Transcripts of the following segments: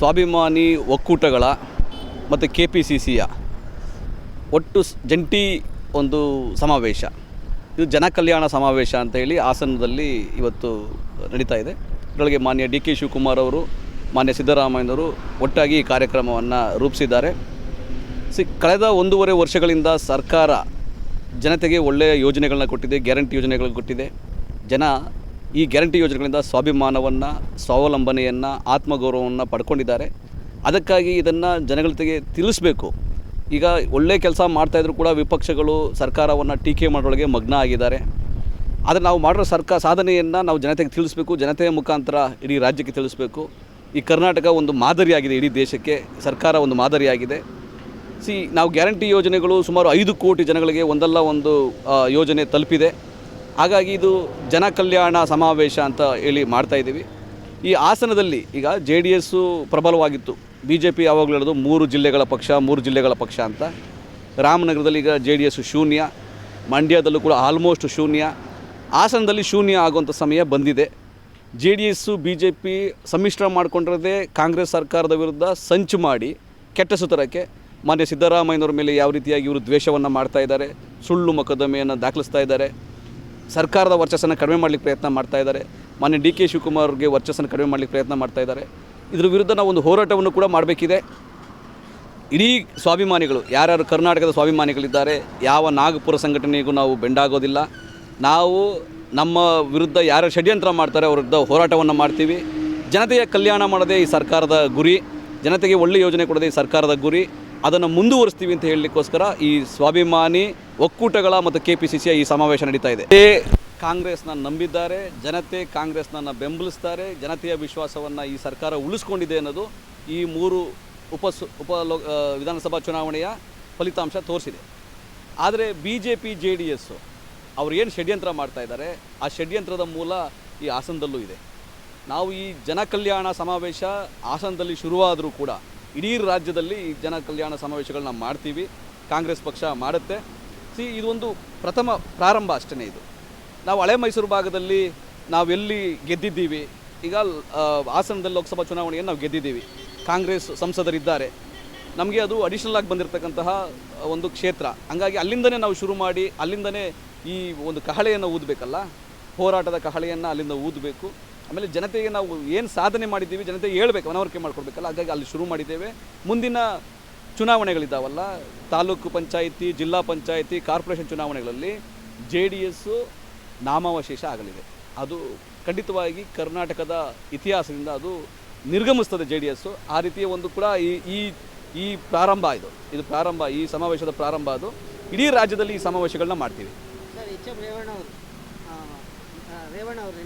ಸ್ವಾಭಿಮಾನಿ ಒಕ್ಕೂಟಗಳ ಮತ್ತು ಕೆ ಪಿ ಸಿ ಸಿಯ ಒಟ್ಟು ಜಂಟಿ ಒಂದು ಸಮಾವೇಶ. ಇದು ಜನಕಲ್ಯಾಣ ಸಮಾವೇಶ ಅಂತ ಹೇಳಿ ಹಾಸನದಲ್ಲಿ ಇವತ್ತು ನಡೀತಾ ಇದೆ. ಇದರೊಳಗೆ ಮಾನ್ಯ ಡಿ ಕೆ ಶಿವಕುಮಾರ್ ಅವರು, ಮಾನ್ಯ ಸಿದ್ದರಾಮಯ್ಯನವರು ಒಟ್ಟಾಗಿ ಈ ಕಾರ್ಯಕ್ರಮವನ್ನು ರೂಪಿಸಿದ್ದಾರೆ. ಸಿ, ಕಳೆದ ಒಂದೂವರೆ ವರ್ಷಗಳಿಂದ ಸರ್ಕಾರ ಜನತೆಗೆ ಒಳ್ಳೆಯ ಯೋಜನೆಗಳನ್ನ ಕೊಟ್ಟಿದೆ, ಗ್ಯಾರಂಟಿ ಯೋಜನೆಗಳನ್ನು ಕೊಟ್ಟಿದೆ. ಜನ ಈ ಗ್ಯಾರಂಟಿ ಯೋಜನೆಗಳಿಂದ ಸ್ವಾಭಿಮಾನವನ್ನು, ಸ್ವಾವಲಂಬನೆಯನ್ನು, ಆತ್ಮಗೌರವವನ್ನು ಪಡ್ಕೊಂಡಿದ್ದಾರೆ. ಅದಕ್ಕಾಗಿ ಇದನ್ನು ಜನಗಳಿಗೆ ತಿಳಿಸ್ಬೇಕು. ಈಗ ಒಳ್ಳೆ ಕೆಲಸ ಮಾಡ್ತಾಯಿದ್ರು ಕೂಡ ವಿಪಕ್ಷಗಳು ಸರ್ಕಾರವನ್ನು ಟೀಕೆ ಮಾಡೋಳಗೆ ಮಗ್ನ ಆಗಿದ್ದಾರೆ. ಆದರೆ ನಾವು ಮಾಡಿರೋ ಸರ್ಕಾರ ಸಾಧನೆಯನ್ನು ನಾವು ಜನತೆಗೆ ತಿಳಿಸ್ಬೇಕು. ಜನತೆಯ ಮುಖಾಂತರ ಇಡೀ ರಾಜ್ಯಕ್ಕೆ ತಿಳಿಸ್ಬೇಕು. ಈ ಕರ್ನಾಟಕ ಒಂದು ಮಾದರಿಯಾಗಿದೆ ಇಡೀ ದೇಶಕ್ಕೆ. ಸರ್ಕಾರ ಒಂದು ಮಾದರಿಯಾಗಿದೆ. ಸಿ, ನಾವು ಗ್ಯಾರಂಟಿ ಯೋಜನೆಗಳು ಸುಮಾರು ಐದು ಕೋಟಿ ಜನಗಳಿಗೆ ಒಂದಲ್ಲ ಒಂದು ಯೋಜನೆ ತಲುಪಿದೆ. ಹಾಗಾಗಿ ಇದು ಜನ ಕಲ್ಯಾಣ ಸಮಾವೇಶ ಅಂತ ಹೇಳಿ ಮಾಡ್ತಾ ಇದ್ದೀವಿ. ಈ ಹಾಸನದಲ್ಲಿ ಈಗ ಜೆ ಡಿ ಎಸ್ಸು ಪ್ರಬಲವಾಗಿತ್ತು. ಬಿ ಜೆ ಪಿ ಯಾವಾಗಲೂ ಹೇಳೋದು ಮೂರು ಜಿಲ್ಲೆಗಳ ಪಕ್ಷ, ಮೂರು ಜಿಲ್ಲೆಗಳ ಪಕ್ಷ ಅಂತ. ರಾಮನಗರದಲ್ಲಿ ಈಗ ಜೆ ಡಿ ಎಸ್ಸು ಶೂನ್ಯ, ಮಂಡ್ಯದಲ್ಲೂ ಕೂಡ ಆಲ್ಮೋಸ್ಟ್ ಶೂನ್ಯ. ಹಾಸನದಲ್ಲಿ ಶೂನ್ಯ ಆಗುವಂಥ ಸಮಯ ಬಂದಿದೆ. J D S B J P ಸಮ್ಮಿಶ್ರ ಮಾಡಿಕೊಂಡಿರೋದೇ ಕಾಂಗ್ರೆಸ್ ಸರ್ಕಾರದ ವಿರುದ್ಧ ಸಂಚು ಮಾಡಿ ಕೆಟ್ಟ ಸುತರಕ್ಕೆ ಮಾನ್ಯ ಸಿದ್ದರಾಮಯ್ಯನವ್ರ ಮೇಲೆ ಯಾವ ರೀತಿಯಾಗಿ ಇವರು ದ್ವೇಷವನ್ನು ಮಾಡ್ತಾ ಇದ್ದಾರೆ, ಸುಳ್ಳು ಮೊಕದ್ದಮೆಯನ್ನು ದಾಖಲಿಸ್ತಾ ಇದ್ದಾರೆ ಸರ್ಕಾರದ ವರ್ಚಸ್ಸನ್ನು ಕಡಿಮೆ ಮಾಡಲಿಕ್ಕೆ ಪ್ರಯತ್ನ ಮಾಡ್ತಾ ಇದ್ದಾರೆ. ಮಾನ್ಯ ಡಿ ಕೆ ಶಿವಕುಮಾರ್ಗೆ ವರ್ಚಸ್ಸನ್ನು ಕಡಿಮೆ ಮಾಡಲಿಕ್ಕೆ ಪ್ರಯತ್ನ ಮಾಡ್ತಾ ಇದ್ದಾರೆ. ಇದ್ರ ವಿರುದ್ಧ ನಾವು ಒಂದು ಹೋರಾಟವನ್ನು ಕೂಡ ಮಾಡಬೇಕಿದೆ. ಇಡೀ ಸ್ವಾಭಿಮಾನಿಗಳು, ಯಾರ್ಯಾರು ಕರ್ನಾಟಕದ ಸ್ವಾಭಿಮಾನಿಗಳಿದ್ದಾರೆ, ಯಾವ ನಾಗಪುರ ಸಂಘಟನೆಗೂ ನಾವು ಬೆಂಡಾಗೋದಿಲ್ಲ. ನಾವು ನಮ್ಮ ವಿರುದ್ಧ ಯಾರು ಷಡ್ಯಂತ್ರ ಮಾಡ್ತಾರೆ, ಅವ್ರ ವಿರುದ್ಧ ಹೋರಾಟವನ್ನು ಮಾಡ್ತೀವಿ. ಜನತೆಯ ಕಲ್ಯಾಣ ಮಾಡೋದೇ ಈ ಸರ್ಕಾರದ ಗುರಿ. ಜನತೆಗೆ ಒಳ್ಳೆ ಯೋಜನೆ ಕೊಡೋದೇ ಈ ಸರ್ಕಾರದ ಗುರಿ. ಅದನ್ನು ಮುಂದುವರಿಸ್ತೀವಿ ಅಂತ ಹೇಳಲಿಕ್ಕೋಸ್ಕರ ಈ ಸ್ವಾಭಿಮಾನಿ ಒಕ್ಕೂಟಗಳ ಮತ್ತು ಕೆ ಪಿ ಸಿ ಸಿಯ ಈ ಸಮಾವೇಶ ನಡೀತಾ ಇದೆ. ಕಾಂಗ್ರೆಸ್ನ ನಂಬಿದ್ದಾರೆ, ಜನತೆ ಕಾಂಗ್ರೆಸ್ನನ್ನು ಬೆಂಬಲಿಸ್ತಾರೆ, ಜನತೆಯ ವಿಶ್ವಾಸವನ್ನು ಈ ಸರ್ಕಾರ ಉಳಿಸ್ಕೊಂಡಿದೆ ಅನ್ನೋದು ಈ ಮೂರು ಉಪ ಉಪ ವಿಧಾನಸಭಾ ಚುನಾವಣೆಯ ಫಲಿತಾಂಶ ತೋರಿಸಿದೆ. ಆದರೆ B J P J D S ಅವ್ರು ಏನು ಷಡ್ಯಂತ್ರ ಮಾಡ್ತಾ ಇದ್ದಾರೆ, ಆ ಷಡ್ಯಂತ್ರದ ಮೂಲ ಈ ಹಾಸನದಲ್ಲೂ ಇದೆ. ನಾವು ಈ ಜನಕಲ್ಯಾಣ ಸಮಾವೇಶ ಹಾಸನದಲ್ಲಿ ಶುರುವಾದರೂ ಕೂಡ ಇಡೀ ರಾಜ್ಯದಲ್ಲಿ ಈ ಜನ ಕಲ್ಯಾಣ ಸಮಾವೇಶಗಳನ್ನ ಮಾಡ್ತೀವಿ, ಕಾಂಗ್ರೆಸ್ ಪಕ್ಷ ಮಾಡುತ್ತೆ. ಸಿ ಇದೊಂದು ಪ್ರಥಮ ಪ್ರಾರಂಭ ಅಷ್ಟೇ ಇದು. ನಾವು ಹಳೆ ಮೈಸೂರು ಭಾಗದಲ್ಲಿ ನಾವೆಲ್ಲಿ ಗೆದ್ದಿದ್ದೀವಿ, ಈಗ ಹಾಸನದಲ್ಲಿ ಲೋಕಸಭಾ ಚುನಾವಣೆಯನ್ನು ನಾವು ಗೆದ್ದಿದ್ದೀವಿ. ಕಾಂಗ್ರೆಸ್ ಸಂಸದರಿದ್ದಾರೆ. ನಮಗೆ ಅದು ಅಡಿಷನಲ್ ಆಗಿ ಬಂದಿರತಕ್ಕಂತಹ ಒಂದು ಕ್ಷೇತ್ರ. ಹಂಗಾಗಿ ಅಲ್ಲಿಂದನೇ ನಾವು ಶುರು ಮಾಡಿ, ಅಲ್ಲಿಂದನೇ ಈ ಒಂದು ಕಹಳೆಯನ್ನು ಊದಬೇಕಲ್ಲ? ಹೋರಾಟದ ಕಹಳೆಯನ್ನು ಅಲ್ಲಿಂದ ಊದಬೇಕು. ಆಮೇಲೆ ಜನತೆಗೆ ನಾವು ಏನು ಸಾಧನೆ ಮಾಡಿದ್ದೀವಿ, ಜನತೆಗೆ ಹೇಳ್ಬೇಕು, ಮನವರಿಕೆ ಮಾಡ್ಕೊಡ್ಬೇಕಲ್ಲ? ಹಾಗಾಗಿ ಅಲ್ಲಿ ಶುರು ಮಾಡಿದ್ದೇವೆ. ಮುಂದಿನ ಚುನಾವಣೆಗಳಿದ್ದಾವಲ್ಲ, ತಾಲೂಕು ಪಂಚಾಯಿತಿ, ಜಿಲ್ಲಾ ಪಂಚಾಯಿತಿ, ಕಾರ್ಪೊರೇಷನ್ ಚುನಾವಣೆಗಳಲ್ಲಿ ಜೆ ಡಿ ಎಸ್ಸು ನಾಮಾವಶೇಷ ಆಗಲಿದೆ. ಅದು ಖಂಡಿತವಾಗಿ ಕರ್ನಾಟಕದ ಇತಿಹಾಸದಿಂದ ಅದು ನಿರ್ಗಮಿಸ್ತದೆ ಜೆ ಡಿ ಎಸ್ಸು ಆ ರೀತಿಯ ಒಂದು ಕೂಡ ಈ ಈ ಈ ಪ್ರಾರಂಭ ಇದು. ಇದು ಪ್ರಾರಂಭ, ಈ ಸಮಾವೇಶದ ಪ್ರಾರಂಭ ಅದು. ಇಡೀ ರಾಜ್ಯದಲ್ಲಿ ಈ ಸಮಾವೇಶಗಳನ್ನ ಮಾಡ್ತೀವಿ. ರೇವಣ್ಣ ಅವರು ರೇವಣ್ಣ ಅವರು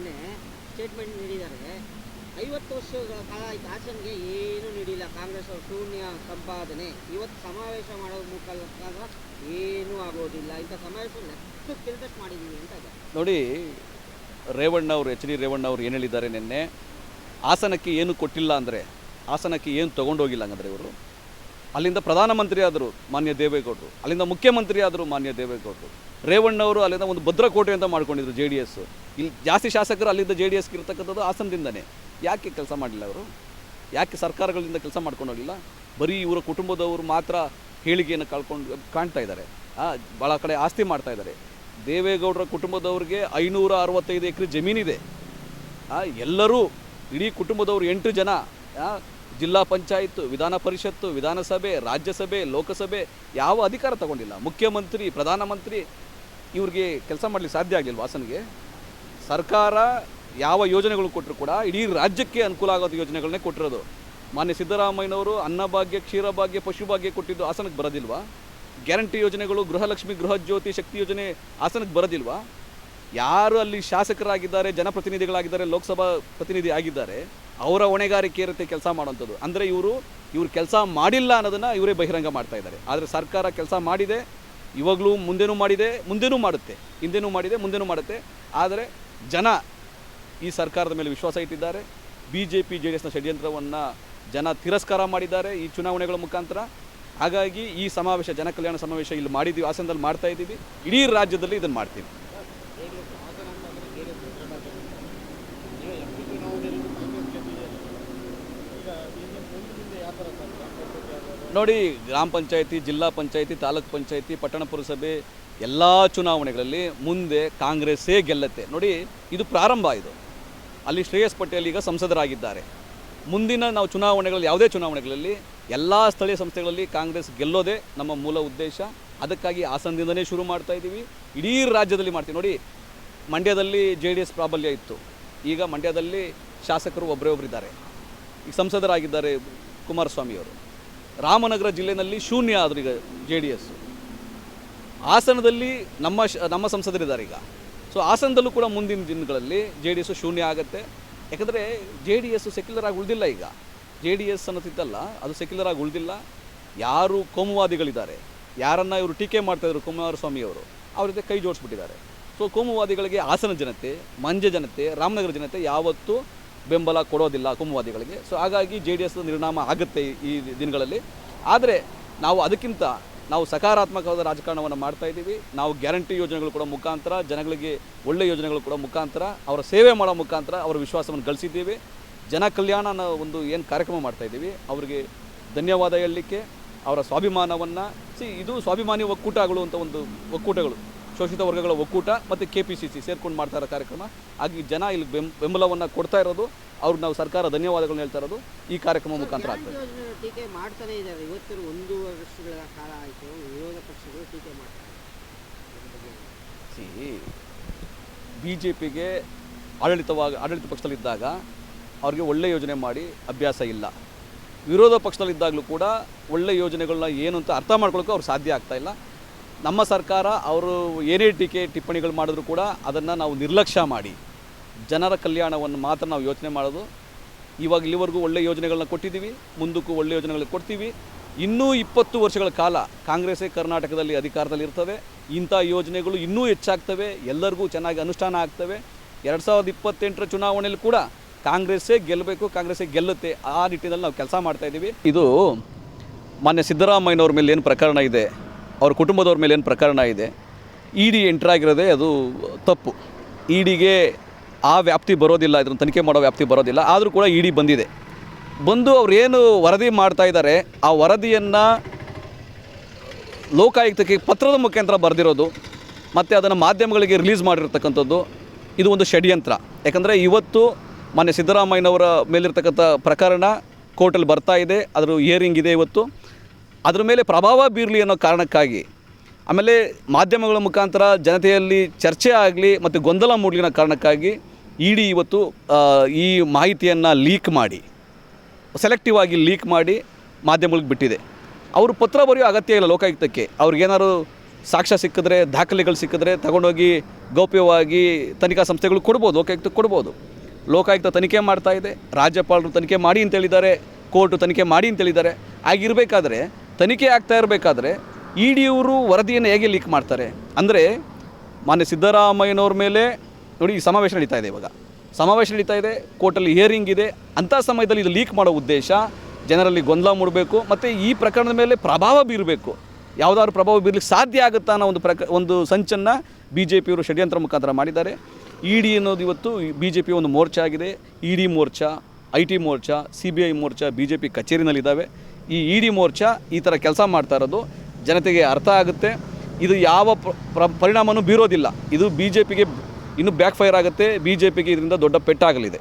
ಸ್ಟೇಟ್ಮೆಂಟ್ ನೀಡಿದ್ದಾರೆ. ಐವತ್ತು ವರ್ಷಗಳ ಕಾಲ ಆಯ್ತು ಹಾಸನ್ಗೆ ಏನು ನೀಡಿಲ್ಲ. ಕಾಂಗ್ರೆಸ್ ಅವರು ಶೂನ್ಯ ಸಂಪಾದನೆ. ಇವತ್ತು ಸಮಾವೇಶ ಮಾಡೋದ್ರ ಮುಖಾಂತರ ಏನೂ ಆಗೋದಿಲ್ಲ. ಇಂಥ ಸಮಾವೇಶ ನೆಕ್ಸ್ಟ್ ಕೆಲಸ ಮಾಡಿದ್ದೀವಿ ಅಂತ ನೋಡಿ ರೇವಣ್ಣ ಅವರು ಎಚ್ ಡಿ ರೇವಣ್ಣ ಅವರು ಏನು ಹೇಳಿದ್ದಾರೆ ನಿನ್ನೆ? ಹಾಸನಕ್ಕೆ ಏನು ಕೊಟ್ಟಿಲ್ಲ ಅಂದರೆ, ಹಾಸನಕ್ಕೆ ಏನು ತೊಗೊಂಡೋಗಿಲ್ಲ ಹಂಗಂದ್ರೆ ಇವರು? ಅಲ್ಲಿಂದ ಪ್ರಧಾನಮಂತ್ರಿ ಆದರು ಮಾನ್ಯ ದೇವೇಗೌಡರು, ಅಲ್ಲಿಂದ ಮುಖ್ಯಮಂತ್ರಿ ಆದರು ಮಾನ್ಯ ದೇವೇಗೌಡರು. ರೇವಣ್ಣವರು ಅಲ್ಲಿಂದ ಒಂದು ಭದ್ರಕೋಟೆ ಅಂತ ಮಾಡ್ಕೊಂಡಿದ್ರು ಜೆ ಡಿ ಎಸ್ ಇಲ್ಲಿ ಜಾಸ್ತಿ ಶಾಸಕರು ಅಲ್ಲಿಂದ ಜೆ ಡಿ ಎಸ್ಗೆ ಇರ್ತಕ್ಕಂಥದ್ದು ಹಾಸನದಿಂದನೇ. ಯಾಕೆ ಕೆಲಸ ಮಾಡಲಿಲ್ಲ ಅವರು? ಯಾಕೆ ಸರ್ಕಾರಗಳಿಂದ ಕೆಲಸ ಮಾಡ್ಕೊಂಡೋಗಿಲ್ಲ ಬರೀ ಇವರ ಕುಟುಂಬದವರು ಮಾತ್ರ ಹೇಳಿಕೆಯನ್ನು ಕಳ್ಕೊಂಡು, ಕಾಣ್ತಾ ಇದ್ದಾರೆ. ಭಾಳ ಕಡೆ ಆಸ್ತಿ ಮಾಡ್ತಾ ಇದ್ದಾರೆ. ದೇವೇಗೌಡರ ಕುಟುಂಬದವ್ರಿಗೆ ಐನೂರ ಅರವತ್ತೈದು ಎಕರೆ ಜಮೀನಿದೆ. ಎಲ್ಲರೂ ಇಡೀ ಕುಟುಂಬದವರು ಎಂಟು ಜನ ಜಿಲ್ಲಾ ಪಂಚಾಯತ್ ವಿಧಾನ ಪರಿಷತ್ತು, ವಿಧಾನಸಭೆ, ರಾಜ್ಯಸಭೆ, ಲೋಕಸಭೆ ಯಾವ ಅಧಿಕಾರ ತಗೊಂಡಿಲ್ಲ. ಮುಖ್ಯಮಂತ್ರಿ, ಪ್ರಧಾನಮಂತ್ರಿ ಇವ್ರಿಗೆ ಕೆಲಸ ಮಾಡಲಿಕ್ಕೆ ಸಾಧ್ಯ ಆಗಲಿಲ್ಲ ವಾಸನಿಗೆ ಸರ್ಕಾರ ಯಾವ ಯೋಜನೆಗಳು ಕೊಟ್ಟರು ಕೂಡ ಇಡೀ ರಾಜ್ಯಕ್ಕೆ ಅನುಕೂಲ ಆಗೋದು ಯೋಜನೆಗಳನ್ನೇ ಕೊಟ್ಟಿರೋದು. ಮಾನ್ಯ ಸಿದ್ದರಾಮಯ್ಯನವರು ಅನ್ನಭಾಗ್ಯ ಕ್ಷೀರಭಾಗ್ಯ ಪಶುಭಾಗ್ಯ ಕೊಟ್ಟಿದ್ದು ಹಾಸನಕ್ಕೆ ಬರೋದಿಲ್ವಾ? ಗ್ಯಾರಂಟಿ ಯೋಜನೆಗಳು, ಗೃಹಲಕ್ಷ್ಮಿ ಗೃಹಜ್ಯೋತಿ ಶಕ್ತಿ ಯೋಜನೆ ಹಾಸನಕ್ಕೆ ಬರೋದಿಲ್ವಾ? ಯಾರು ಅಲ್ಲಿ ಶಾಸಕರಾಗಿದ್ದಾರೆ, ಜನಪ್ರತಿನಿಧಿಗಳಾಗಿದ್ದಾರೆ, ಲೋಕಸಭಾ ಪ್ರತಿನಿಧಿ ಆಗಿದ್ದಾರೆ, ಅವರ ಹೊಣೆಗಾರಿಕೆ ಇರುತ್ತೆ ಕೆಲಸ ಮಾಡುವಂಥದ್ದು. ಅಂದರೆ ಇವರು ಇವರು ಕೆಲಸ ಮಾಡಿಲ್ಲ ಅನ್ನೋದನ್ನು ಇವರೇ ಬಹಿರಂಗ ಮಾಡ್ತಾ ಇದ್ದಾರೆ. ಆದರೆ ಸರ್ಕಾರ ಕೆಲಸ ಮಾಡಿದೆ, ಇವಾಗಲೂ ಮುಂದೆನೂ ಮಾಡಿದೆ, ಮುಂದೆನೂ ಮಾಡುತ್ತೆ. ಹಿಂದೆನೂ ಮಾಡಿದೆ, ಮುಂದೆನೂ ಮಾಡುತ್ತೆ. ಆದರೆ ಜನ ಈ ಸರ್ಕಾರದ ಮೇಲೆ ವಿಶ್ವಾಸ ಇಟ್ಟಿದ್ದಾರೆ. B J P J D ಎಸ್ನ ಷಡ್ಯಂತ್ರವನ್ನು ಜನ ತಿರಸ್ಕಾರ ಮಾಡಿದ್ದಾರೆ ಈ ಚುನಾವಣೆಗಳ ಮುಖಾಂತರ. ಹಾಗಾಗಿ ಈ ಸಮಾವೇಶ, ಜನಕಲ್ಯಾಣ ಸಮಾವೇಶ ಇಲ್ಲಿ ಮಾಡಿದ್ದೀವಿ ಹಾಸನದಲ್ಲಿ ಮಾಡ್ತಾ ಇದ್ದೀವಿ. ಇಡೀ ರಾಜ್ಯದಲ್ಲಿ ಇದನ್ನು ಮಾಡ್ತೀವಿ ಈಗ ಇನ್ನು ಮುಂದಿನ ನೋಡಿ, ಗ್ರಾಮ ಪಂಚಾಯಿತಿ, ಜಿಲ್ಲಾ ಪಂಚಾಯಿತಿ, ತಾಲೂಕ್ ಪಂಚಾಯಿತಿ, ಪಟ್ಟಣ ಪುರಸಭೆ ಎಲ್ಲ ಚುನಾವಣೆಗಳಲ್ಲಿ ಮುಂದೆ ಕಾಂಗ್ರೆಸ್ಸೇ ಗೆಲ್ಲತ್ತೆ. ನೋಡಿ, ಇದು ಪ್ರಾರಂಭ ಇದು. ಅಲ್ಲಿ ಶ್ರೇಯಸ್ ಪಟೇಲ್ ಈಗ ಸಂಸದರಾಗಿದ್ದಾರೆ. ಮುಂದಿನ ನಾವು ಚುನಾವಣೆಗಳಲ್ಲಿ, ಯಾವುದೇ ಚುನಾವಣೆಗಳಲ್ಲಿ ಎಲ್ಲ ಸ್ಥಳೀಯ ಸಂಸ್ಥೆಗಳಲ್ಲಿ ಕಾಂಗ್ರೆಸ್ ಗೆಲ್ಲೋದೇ ನಮ್ಮ ಮೂಲ ಉದ್ದೇಶ. ಅದಕ್ಕಾಗಿ ಹಾಸನದಿಂದನೇ ಶುರು ಮಾಡ್ತಾ ಇದ್ದೀವಿ. ಇಡೀ ರಾಜ್ಯದಲ್ಲಿ ಮಾಡ್ತೀವಿ. ನೋಡಿ, ಮಂಡ್ಯದಲ್ಲಿ ಜೆ ಡಿ ಎಸ್ ಪ್ರಾಬಲ್ಯ ಇತ್ತು. ಈಗ ಮಂಡ್ಯದಲ್ಲಿ ಶಾಸಕರು ಒಬ್ಬರೇ ಒಬ್ಬರಿದ್ದಾರೆ ಈಗ ಸಂಸದರಾಗಿದ್ದಾರೆ ಕುಮಾರಸ್ವಾಮಿಯವರು. ರಾಮನಗರ ಜಿಲ್ಲೆಯಲ್ಲಿ ಶೂನ್ಯ ಆದರು ಈಗ ಜೆ ಡಿ ಎಸ್ ಹಾಸನದಲ್ಲಿ ನಮ್ಮ ಶ, ನಮ್ಮ ಸಂಸದರಿದ್ದಾರೆ ಈಗ. ಸೊ ಹಾಸನದಲ್ಲೂ ಕೂಡ ಮುಂದಿನ ದಿನಗಳಲ್ಲಿ ಜೆ ಡಿ ಎಸ್ ಶೂನ್ಯ ಆಗುತ್ತೆ. ಯಾಕಂದರೆ ಜೆ ಡಿ ಎಸ್ ಸೆಕ್ಯುಲರ್ ಆಗಿ ಉಳಿದಿಲ್ಲ ಈಗ. ಜೆ ಡಿ ಎಸ್ ಅನ್ನೋದಿದ್ದಲ್ಲ, ಅದು ಸೆಕ್ಯುಲರ್ ಆಗಿ ಉಳಿದಿಲ್ಲ. ಯಾರು ಕೋಮುವಾದಿಗಳಿದ್ದಾರೆ? ಯಾರನ್ನು ಇವರು ಟೀಕೆ ಮಾಡ್ತಾಯಿದ್ರು ಕುಮಾರಸ್ವಾಮಿಯವರು ಅವ್ರ? ಜೊತೆ ಕೈ ಜೋಡಿಸ್ಬಿಟ್ಟಿದ್ದಾರೆ. ಸೊ ಕೋಮುವಾದಿಗಳಿಗೆ ಹಾಸನ ಜನತೆ ಮಂಜ ಜನತೆ, ರಾಮನಗರ ಜನತೆ ಯಾವತ್ತೂ ಬೆಂಬಲ ಕೊಡೋದಿಲ್ಲ ಕೋಮುವಾದಿಗಳಿಗೆ ಸೊ ಹಾಗಾಗಿ ಜೆ ಡಿ ಎಸ್ ನಿರ್ಣಾಮ ಆಗುತ್ತೆ ಈ ದಿನಗಳಲ್ಲಿ. ಆದರೆ ನಾವು ಅದಕ್ಕಿಂತ ನಾವು ಸಕಾರಾತ್ಮಕವಾದ ರಾಜಕಾರಣವನ್ನು ಮಾಡ್ತಾ ಇದ್ದೀವಿ. ನಾವು ಗ್ಯಾರಂಟಿ ಯೋಜನೆಗಳು ಕೂಡ ಮುಖಾಂತರ, ಜನಗಳಿಗೆ ಒಳ್ಳೆಯ ಯೋಜನೆಗಳು ಕೂಡ ಮುಖಾಂತರ, ಅವರ ಸೇವೆ ಮಾಡೋ ಮುಖಾಂತರ ಅವರ ವಿಶ್ವಾಸವನ್ನು ಗಳಿಸಿದ್ದೀವಿ. ಜನ ಕಲ್ಯಾಣ ಒಂದು ಏನು ಕಾರ್ಯಕ್ರಮ ಮಾಡ್ತಾ ಇದ್ದೀವಿ. ಅವರಿಗೆ ಧನ್ಯವಾದ ಹೇಳಲಿಕ್ಕೆ, ಅವರ ಸ್ವಾಭಿಮಾನವನ್ನು, ಸಿ, ಇದು ಸ್ವಾಭಿಮಾನಿ ಒಕ್ಕೂಟಗಳು ಅಂತ ಒಂದು ಒಕ್ಕೂಟಗಳು. ಶೋಷಿತ ವರ್ಗಗಳ ಒಕ್ಕೂಟ ಮತ್ತು ಕೆ ಪಿ ಸಿ ಸಿ ಸೇರ್ಕೊಂಡು ಮಾಡ್ತಾ ಇರೋ ಕಾರ್ಯಕ್ರಮ. ಹಾಗೆ ಜನ ಇಲ್ಲಿ ಬೆಂ ಬೆಂಬಲವನ್ನು ಕೊಡ್ತಾ ಇರೋದು ಅವ್ರಿಗೆ ನಾವು ಸರ್ಕಾರ ಧನ್ಯವಾದಗಳನ್ನ ಹೇಳ್ತಾ ಇರೋದು ಈ ಕಾರ್ಯಕ್ರಮ ಮುಖಾಂತರ ಆಗ್ತದೆ. ಟೀಕೆ ಮಾಡ್ತಾನೆ ಇದ್ದಾರೆ. ಇವತ್ತಿನ ಒಂದು ವರ್ಷಗಳ ಕಾಲ ಆಯಿತು ವಿರೋಧ ಪಕ್ಷಗಳು ಟೀಕೆ ಮಾಡ್ತಾರೆ. ಸಿ ಬಿ ಜೆ ಪಿಗೆ ಆಡಳಿತವಾಗಿ ಆಡಳಿತ ಪಕ್ಷದಲ್ಲಿದ್ದಾಗ ಅವ್ರಿಗೆ ಒಳ್ಳೆ ಯೋಜನೆ ಮಾಡಿ ಅಭ್ಯಾಸ ಇಲ್ಲ. ವಿರೋಧ ಪಕ್ಷದಲ್ಲಿದ್ದಾಗಲೂ ಕೂಡ ಒಳ್ಳೆ ಯೋಜನೆಗಳನ್ನ ಏನು ಅಂತ ಅರ್ಥ ಮಾಡ್ಕೊಳ್ಳೋಕೆ ಅವ್ರು ಸಾಧ್ಯ ಆಗ್ತಾ ಇಲ್ಲ. ನಮ್ಮ ಸರ್ಕಾರ ಅವರು ಏನೇ ಟೀಕೆ ಟಿಪ್ಪಣಿಗಳು ಮಾಡಿದ್ರು ಕೂಡ ಅದನ್ನು ನಾವು ನಿರ್ಲಕ್ಷ್ಯ ಮಾಡಿ. ಜನರ ಕಲ್ಯಾಣವನ್ನು ಮಾತ್ರ ನಾವು ಯೋಚನೆ ಮಾಡೋದು. ಇವಾಗ ಇಲ್ಲಿವರೆಗೂ ಒಳ್ಳೆ ಯೋಜನೆಗಳನ್ನ ಕೊಟ್ಟಿದ್ದೀವಿ, ಮುಂದಕ್ಕೂ ಒಳ್ಳೆ ಯೋಜನೆಗಳು ಕೊಡ್ತೀವಿ. ಇನ್ನೂ ಇಪ್ಪತ್ತು ವರ್ಷಗಳ ಕಾಲ ಕಾಂಗ್ರೆಸ್ಸೇ ಕರ್ನಾಟಕದಲ್ಲಿ ಅಧಿಕಾರದಲ್ಲಿ ಇರ್ತವೆ ಇಂಥ ಯೋಜನೆಗಳು ಇನ್ನೂ ಹೆಚ್ಚಾಗ್ತವೆ, ಎಲ್ಲರಿಗೂ ಚೆನ್ನಾಗಿ ಅನುಷ್ಠಾನ ಆಗ್ತವೆ. ಎರಡು ಸಾವಿರದ ಇಪ್ಪತ್ತೆಂಟರ ಚುನಾವಣೆಯಲ್ಲಿ ಕೂಡ ಕಾಂಗ್ರೆಸ್ಸೇ ಗೆಲ್ಲಬೇಕು, ಕಾಂಗ್ರೆಸ್ಸೇ ಗೆಲ್ಲುತ್ತೆ, ಆ ನಿಟ್ಟಿನಲ್ಲಿ ನಾವು ಕೆಲಸ ಮಾಡ್ತಾಯಿದ್ದೀವಿ ಇದು ಮಾನ್ಯ ಸಿದ್ದರಾಮಯ್ಯನವ್ರ ಮೇಲೆ ಏನು ಪ್ರಕರಣ ಇದೆ? ಅವ್ರ ಕುಟುಂಬದವ್ರ ಮೇಲೆ ಏನು ಪ್ರಕರಣ ಇದೆ? ಇ ಡಿ ಎಂಟ್ರಾಗಿರೋದೇ ಅದು ತಪ್ಪು. ಇ ಡಿಗೆ ಆ ವ್ಯಾಪ್ತಿ ಬರೋದಿಲ್ಲ ಇದನ್ನು ತನಿಖೆ ಮಾಡೋ ವ್ಯಾಪ್ತಿ ಬರೋದಿಲ್ಲ, ಆದರೂ ಕೂಡ ಇ ಡಿ ಬಂದಿದೆ. ಬಂದು ಅವ್ರು ಏನು ವರದಿ ಮಾಡ್ತಾ ಇದ್ದಾರೆ ಆ ವರದಿಯನ್ನು ಲೋಕಾಯುಕ್ತಕ್ಕೆ ಪತ್ರದ ಮುಖಾಂತರ ಬರೆದಿರೋದು, ಮತ್ತು ಅದನ್ನು ಮಾಧ್ಯಮಗಳಿಗೆ ರಿಲೀಸ್ ಮಾಡಿರ್ತಕ್ಕಂಥದ್ದು, ಇದು ಒಂದು ಷಡ್ಯಂತ್ರ. ಯಾಕಂದರೆ ಇವತ್ತು ಮಾನ್ಯ ಸಿದ್ದರಾಮಯ್ಯನವರ ಮೇಲಿರ್ತಕ್ಕಂಥ ಪ್ರಕರಣ ಕೋರ್ಟಲ್ಲಿ ಬರ್ತಾ ಇದೆ ಅದರ ಹಿಯರಿಂಗ್ ಇದೆ ಇವತ್ತು. ಅದ್ರ ಮೇಲೆ ಪ್ರಭಾವ ಬೀರಲಿ ಅನ್ನೋ ಕಾರಣಕ್ಕಾಗಿ, ಆಮೇಲೆ ಮಾಧ್ಯಮಗಳ ಮುಖಾಂತರ ಜನತೆಯಲ್ಲಿ ಚರ್ಚೆ ಆಗಲಿ ಮತ್ತು ಗೊಂದಲ ಮೂಡಲಿ ಅನ್ನೋ ಕಾರಣಕ್ಕಾಗಿ ಇಡಿ ಇವತ್ತು ಈ ಮಾಹಿತಿಯನ್ನು ಲೀಕ್ ಮಾಡಿ ಸೆಲೆಕ್ಟಿವ್ ಆಗಿ ಲೀಕ್ ಮಾಡಿ ಮಾಧ್ಯಮಗಳಿಗೆ ಬಿಟ್ಟಿದೆ. ಅವರು ಪತ್ರ ಬರೆಯೋ ಅಗತ್ಯ ಇಲ್ಲ ಲೋಕಾಯುಕ್ತಕ್ಕೆ. ಅವ್ರಿಗೇನಾದ್ರು ಸಾಕ್ಷ್ಯ ಸಿಕ್ಕಿದ್ರೆ, ದಾಖಲೆಗಳು ಸಿಕ್ಕಿದ್ರೆ ತಗೊಂಡೋಗಿ ಗೌಪ್ಯವಾಗಿ ತನಿಖಾ ಸಂಸ್ಥೆಗಳು ಕೊಡ್ಬೋದು ಲೋಕಾಯುಕ್ತಕ್ಕೆ ಕೊಡ್ಬೋದು. ಲೋಕಾಯುಕ್ತ ತನಿಖೆ ಮಾಡ್ತಾ ಇದೆ, ರಾಜ್ಯಪಾಲರು ತನಿಖೆ ಮಾಡಿ ಅಂತೇಳಿದ್ದಾರೆ ಕೋರ್ಟು ತನಿಖೆ ಮಾಡಿ ಅಂತೇಳಿದ್ದಾರೆ ಆಗಿರಬೇಕಾದ್ರೆ ತನಿಖೆ ಆಗ್ತಾ ಇರಬೇಕಾದ್ರೆ ಇ ಡಿಯವರು ವರದಿಯನ್ನು ಹೇಗೆ ಲೀಕ್ ಮಾಡ್ತಾರೆ? ಅಂದರೆ ಮಾನ್ಯ ಸಿದ್ದರಾಮಯ್ಯನವ್ರ ಮೇಲೆ ನೋಡಿ ಈ ಸಮಾವೇಶ ನಡೀತಾ ಇದೆ ಇವಾಗ. ಸಮಾವೇಶ ನಡೀತಾ ಇದೆ, ಕೋರ್ಟಲ್ಲಿ ಹಿಯರಿಂಗ್ ಇದೆ. ಅಂಥ ಸಮಯದಲ್ಲಿ ಇದು ಲೀಕ್ ಮಾಡೋ ಉದ್ದೇಶ ಜನರಲ್ಲಿ ಗೊಂದಲ ಮೂಡಬೇಕು, ಮತ್ತು ಈ ಪ್ರಕರಣದ ಮೇಲೆ ಪ್ರಭಾವ ಬೀರಬೇಕು. ಯಾವುದಾದ್ರು ಪ್ರಭಾವ ಬೀರಲಿಕ್ಕೆ ಸಾಧ್ಯ ಆಗುತ್ತಾ ಅನ್ನೋ ಒಂದು ಪ್ರಕ, ಒಂದು ಸಂಚನ್ನು ಬಿ ಜೆ ಪಿಯವರು ಷಡ್ಯಂತ್ರ ಮುಖಾಂತರ ಮಾಡಿದ್ದಾರೆ. ಇ ಡಿ ಅನ್ನೋದು ಇವತ್ತು ಬಿ ಜೆ ಪಿ ಒಂದು ಮೋರ್ಚಾ ಆಗಿದೆ. E D morcha, I T morcha, C B I morcha B J P ಕಚೇರಿನಲ್ಲಿದ್ದಾವೆ. ಈ ಇ ಡಿ ಮೋರ್ಚಾ ಈ ಥರ ಕೆಲಸ ಮಾಡ್ತಾ ಇರೋದು ಜನತೆಗೆ ಅರ್ಥ ಆಗುತ್ತೆ. ಇದು ಯಾವ ಪ್ರ- ಪ್ರ- ಪರಿಣಾಮನೂ ಬೀರೋದಿಲ್ಲ. ಇದು ಬಿ ಜೆ ಪಿಗೆ ಇನ್ನೂ ಬ್ಯಾಕ್ ಫೈರ್ ಆಗುತ್ತೆ. ಬಿ ಜೆ ಪಿಗೆ ಇದರಿಂದ ದೊಡ್ಡ ಪೆಟ್ಟಾಗಲಿದೆ.